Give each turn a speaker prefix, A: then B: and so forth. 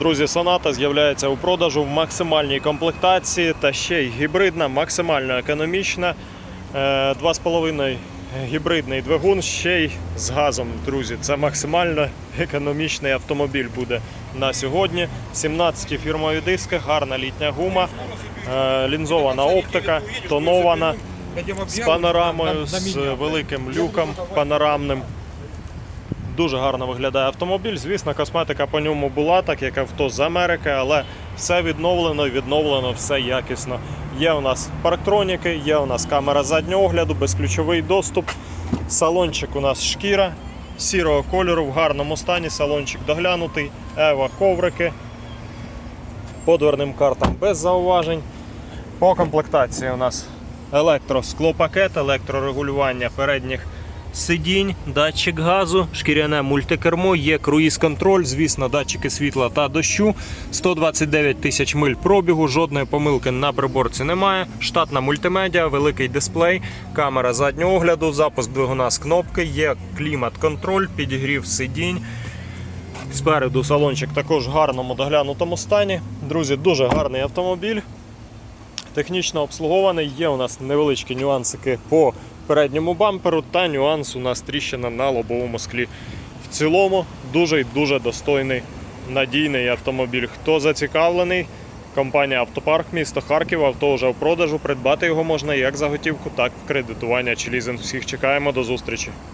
A: Друзі, Соната з'являється у продажу в максимальній комплектації та ще й гібридна, максимально економічна. Е, 2,5 гібридний двигун ще й з газом, друзі. Це максимально економічний автомобіль буде на сьогодні. 17 фірмові диски, гарна літня гума, е, лінзована оптика, тонована з панорамою, з великим люком панорамним. Дуже гарно виглядає автомобіль. Звісно, косметика по ньому була, так як авто з Америки, але все відновлено, відновлено, все якісно. Є у нас парктроніки, є у нас камера заднього огляду, безключовий доступ. Салончик у нас шкіра сірого кольору в гарному стані. Салончик доглянутий, ева коврики. По дверним картам без зауважень. По комплектації у нас електросклопакет, електрорегулювання передніх сидінь, датчик газу, шкіряне мультикермо, є круїз-контроль, звісно, датчики світла та дощу. 129 тисяч миль пробігу, жодної помилки на приборці немає. Штатна мультимедіа, великий дисплей, камера заднього огляду, запуск двигуна з кнопки, є клімат-контроль, підігрів сидінь. Спереду салончик також в гарному доглянутому стані. Друзі, дуже гарний автомобіль. Технічно обслугований. Є у нас невеличкі нюансики по передньому бамперу та нюанс у нас тріщина на лобовому склі. В цілому дуже й дуже достойний надійний автомобіль. Хто зацікавлений? Компанія Автопарк, місто Харків, авто вже в продажу. Придбати його можна як за готівку, так і в кредитування чи лізинг. Всіх чекаємо до зустрічі.